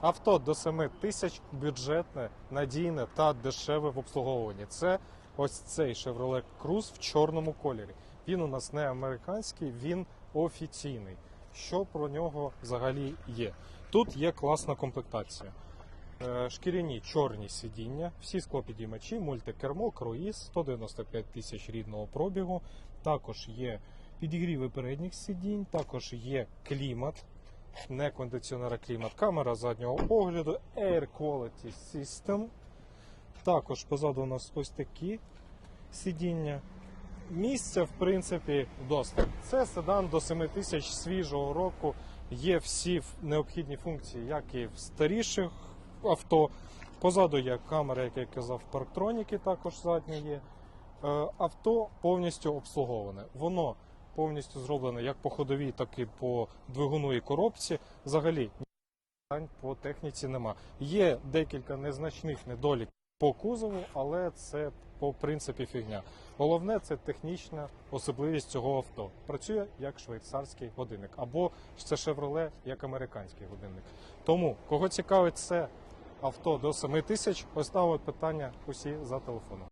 Авто до 7 тисяч бюджетне, надійне та дешеве в обслуговуванні. Це ось цей Chevrolet Cruze в чорному кольорі. Він у нас не американський, він офіційний. Що про нього взагалі є? Тут є класна комплектація. Е, Шкіряні чорні сидіння, всі склопідіймачі, мультикермо, круїз, 195 тисяч рідного пробігу. Також є підігріви передніх сидінь, також є клімат, не кондиціонер, а клімат, камера заднього огляду, Air Quality System. Також позаду у нас ось такі сидіння. Місця, в принципі, досить. Це седан до 7 тисяч свіжого року. Є всі необхідні функції, як і в старіших авто. Позаду є камера, як я казав, парктроніки також задні є. Е, Авто повністю обслуговане. Воно повністю зроблене як по ходовій, так і по двигуну і коробці. Взагалі питань по техніці нема. Є декілька незначних недоліків по кузову, але це по принципі фігня. Головне це технічна особливість цього авто. Працює як швейцарський годинник, або це Chevrolet як американський годинник. Тому, кого цікавить це авто до 7 тисяч, ось питання усі за телефоном.